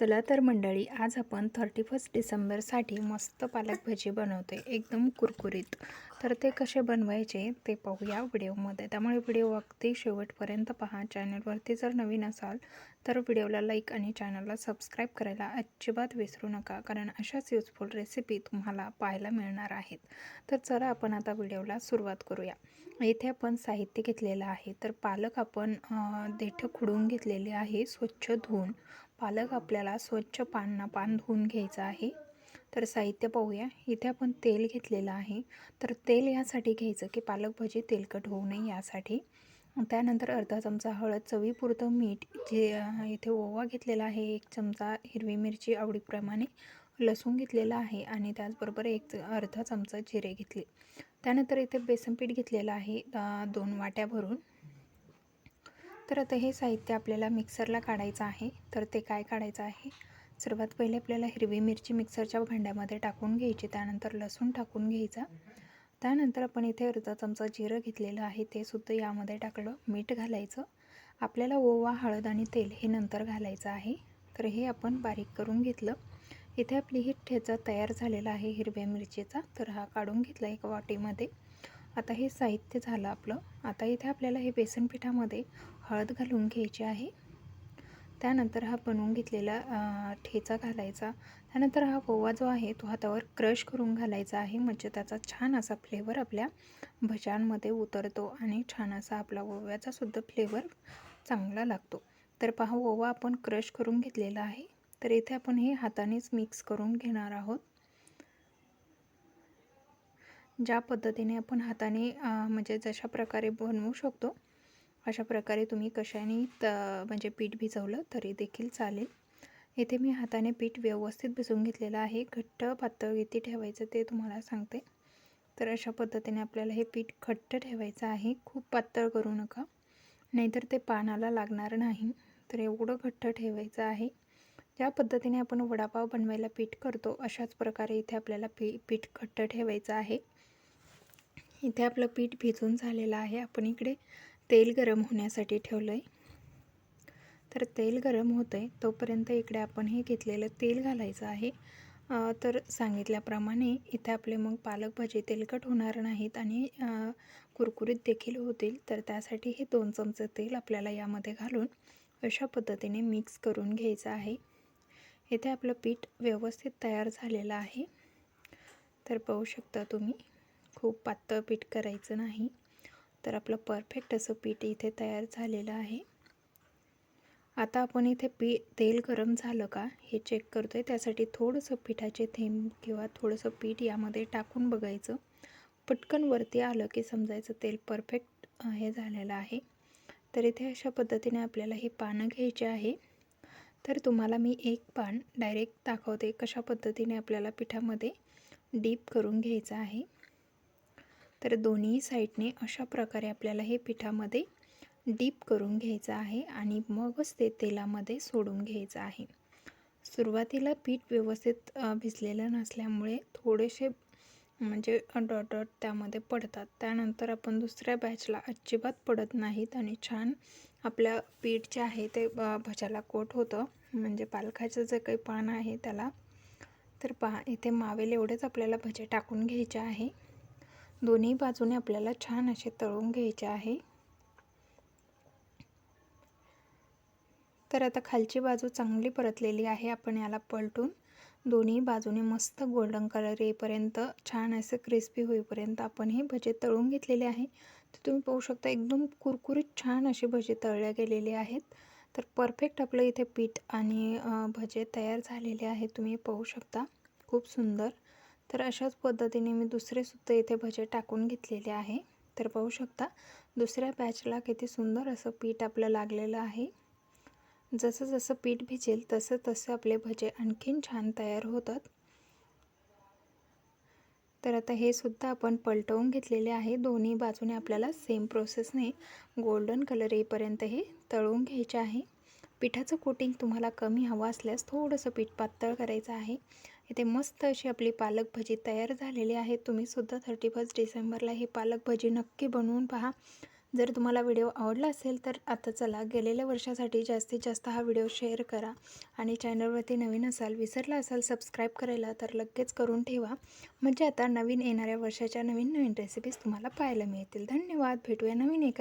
चला तर मंडळी आज आपण थर्टी फर्स्ट डिसेंबरसाठी मस्त पालक भजी बनवते एकदम कुरकुरीत. तर ते कसे बनवायचे ते पाहूया व्हिडिओमध्ये. त्यामुळे व्हिडिओ अगदी शेवटपर्यंत पहा. चॅनलवरती जर नवीन असाल तर व्हिडिओला लाईक आणि चॅनलला सबस्क्राईब करायला अजिबात विसरू नका कारण अशाच युजफुल रेसिपी तुम्हाला पाहायला मिळणार आहेत. तर चला आपण आता व्हिडिओला सुरुवात करूया. इथे आपण साहित्य घेतलेलं आहे. तर पालक आपण अं, देठं खुडून घेतलेले आहे स्वच्छ धुवून. पालक आपल्याला स्वच्छ पान पान धुवून घ्यायचं आहे. तर साहित्य पाहूया. इथे आपण तेल घेतलेलं आहे. तर तेल यासाठी घ्यायचं की पालक भजी तेलकट होऊ नये यासाठी. त्यानंतर अर्धा चमचा हळद चवीपुरतं मीठ जे इथे ओवा घेतलेला आहे एक चमचा हिरवी मिरची आवडीप्रमाणे लसूण घेतलेला आहे आणि त्याचबरोबर एक च- अर्धा चमचा जिरे घेतले. त्यानंतर इथे बेसन पीठ घेतलेलं आहे. दोन वाट्या भरून. तर आता हे साहित्य आपल्याला मिक्सरला काढायचं आहे. तर ते काय काढायचं आहे? सर्वात पहिले आपल्याला हिरवी मिरची मिक्सरच्या भांड्यामध्ये टाकून घ्यायची. त्यानंतर लसूण टाकून घ्यायचा. त्यानंतर आपण इथे अर्धा चमचा जिरं घेतलेलं आहे. ते सुद्धा यामध्ये टाकलं. मीठ घालायचं. आपल्याला ओवा हळद आणि तेल हे नंतर घालायचं आहे. तर हे आपण बारीक करून घेतलं. इथे आपली ही ठेचा तयार झालेला आहे हिरव्या मिरचीचा. तर हा काढून घेतला एका वाटीमध्ये. आता हे साहित्य झालं आपलं. आता इथे आपल्याला हे बेसन पिठामध्ये हळद घालून घ्यायची आहे. त्यानंतर हा बनवून घेतलेला ठेचा घालायचा. त्यानंतर हा ओवा जो आहे तो हातावर क्रश करून घालायचा आहे. म्हणजे त्याचा छान असा फ्लेवर आपल्या भज्यांमध्ये उतरतो आणि छान असा आपला ओव्याचासुद्धा फ्लेवर चांगला लागतो. तर पहा ओवा आपण क्रश करून घेतलेला आहे. तर इथे आपण हे हातानेच मिक्स करून घेणार आहोत. ज्या पद्धतीने आपण हाताने म्हणजे जशा प्रकारे बनवू शकतो अशा प्रकारे तुम्ही कशाने त म्हणजे पीठ भिजवलं तरी देखील चालेल. इथे मी हाताने पीठ व्यवस्थित भिजवून घेतलेलं आहे. घट्ट पातळ किती ठेवायचं ते तुम्हाला सांगते. तर अशा पद्धतीने आपल्याला हे पीठ घट्ट ठेवायचं आहे. खूप पातळ करू नका. नाहीतर ते पानाला लागणार नाही. तर एवढं घट्ट ठेवायचं आहे. ज्या पद्धतीने आपण वडापाव बनवायला पीठ करतो अशाच प्रकारे इथे आपल्याला पी पीठ घट्ट ठेवायचं आहे. इथे आपलं पीठ भिजून झालेलं आहे. आपण इकडे तेल गरम होण्यासाठी ठेवलं आहे तर तेल गरम होतं आहे तोपर्यंत इकडे आपण हे घेतलेलं तेल घालायचं आहे. तर सांगितल्याप्रमाणे इथे आपले मग पालक भाजी तेलकट होणार नाहीत आणि कुरकुरीत देखील होतील. तर त्यासाठी हे दोन चमचे तेल आपल्याला यामध्ये घालून अशा पद्धतीने मिक्स करून घ्यायचं आहे. इथे आपलं पीठ व्यवस्थित तयार झालेलं आहे. तर पाहू शकता तुम्ही खूप पातळ पीठ करायचं नाही. तर आपलं परफेक्ट असं पीठ इथे तयार झालेलं आहे. आता आपण इथे पी तेल गरम झालं का हे चेक करतो आहे त्यासाठी थोडंसं पिठाचे थेंब किंवा थोडंसं पीठ यामध्ये टाकून बघायचं. पटकन वरती आलं की समजायचं तेल परफेक्ट हे झालेलं आहे. तर इथे अशा पद्धतीने आपल्याला हे पानं घ्यायचे आहे. तर तुम्हाला मी एक पान डायरेक्ट दाखवते कशा पद्धतीने आपल्याला पिठामध्ये डीप करून घ्यायचं आहे. तर दोन्ही साईडने अशा प्रकारे आपल्याला हे पिठामध्ये डीप करून घ्यायचं आहे आणि मगच ते तेलामध्ये सोडून घ्यायचं आहे. सुरुवातीला पीठ व्यवस्थित भिजलेलं नसल्यामुळे थोडेसे म्हणजे डॉट डॉट त्यामध्ये पडतात. त्यानंतर आपण दुसऱ्या बॅचला अजिबात पडत नाहीत आणि छान आपल्या पीठ जे आहे ते भजाला भज्याला कोट होतं. म्हणजे पालखाचं जे काही पान आहे त्याला तर पहा इथे मावेल एवढेच आपल्याला भजे टाकून घ्यायचे आहे. दोन्ही बाजूने आपल्याला छान असे तळून घ्यायचे आहे. तर आता खालची बाजू चांगली परतलेली आहे. आपण याला पलटून दोन्ही बाजूने मस्त गोल्डन कलर येईपर्यंत छान असे क्रिस्पी होईपर्यंत आपण हे भजे तळून घेतलेले आहे. तर तुम्ही पाहू शकता एकदम कुरकुरीत छान असे भजे तळले गेलेले आहेत. तर परफेक्ट आपलं इथे पीठ आणि भजे तयार झालेले आहेत तुम्ही पाहू शकता. खूप सुंदर. तर अशाच पद्धतीने मी दुसरेसुद्धा इथे भजे टाकून घेतलेले आहे. तर पाहू शकता दुसऱ्या बॅचला किती सुंदर असं पीठ आपलं लागलेलं आहे. जसं जसं पीठ भिजेल तसं तसं आपले भजे आणखीन छान तयार होतात. तर आता हे सुद्धा आपण पलटवून घेतलेले आहे. दोन्ही बाजूने आपल्याला सेम प्रोसेसने गोल्डन कलर येईपर्यंत हे तळून घ्यायचे आहे. पिठाचं कोटिंग तुम्हाला कमी हवं असल्यास थोडंसं पीठ पातळ करायचं आहे. इथे मस्त अशी आपली पालक भजी तयार झालेली आहे. तुम्हीसुद्धा थर्टी फर्स्ट डिसेंबरला हे पालक भजी नक्की बनवून पहा. जर तुम्हाला व्हिडिओ आवडला असेल तर आता चला गेलेल्या वर्षासाठी जास्तीत जास्त हा व्हिडिओ शेअर करा. आणि चॅनलवरती नवीन असाल विसरला असाल सबस्क्राईब करायला तर लगेच करून ठेवा. म्हणजे आता नवीन येणाऱ्या वर्षाच्या नवीन नवीन रेसिपीज तुम्हाला पाहायला मिळतील. धन्यवाद. भेटूया नवीन एका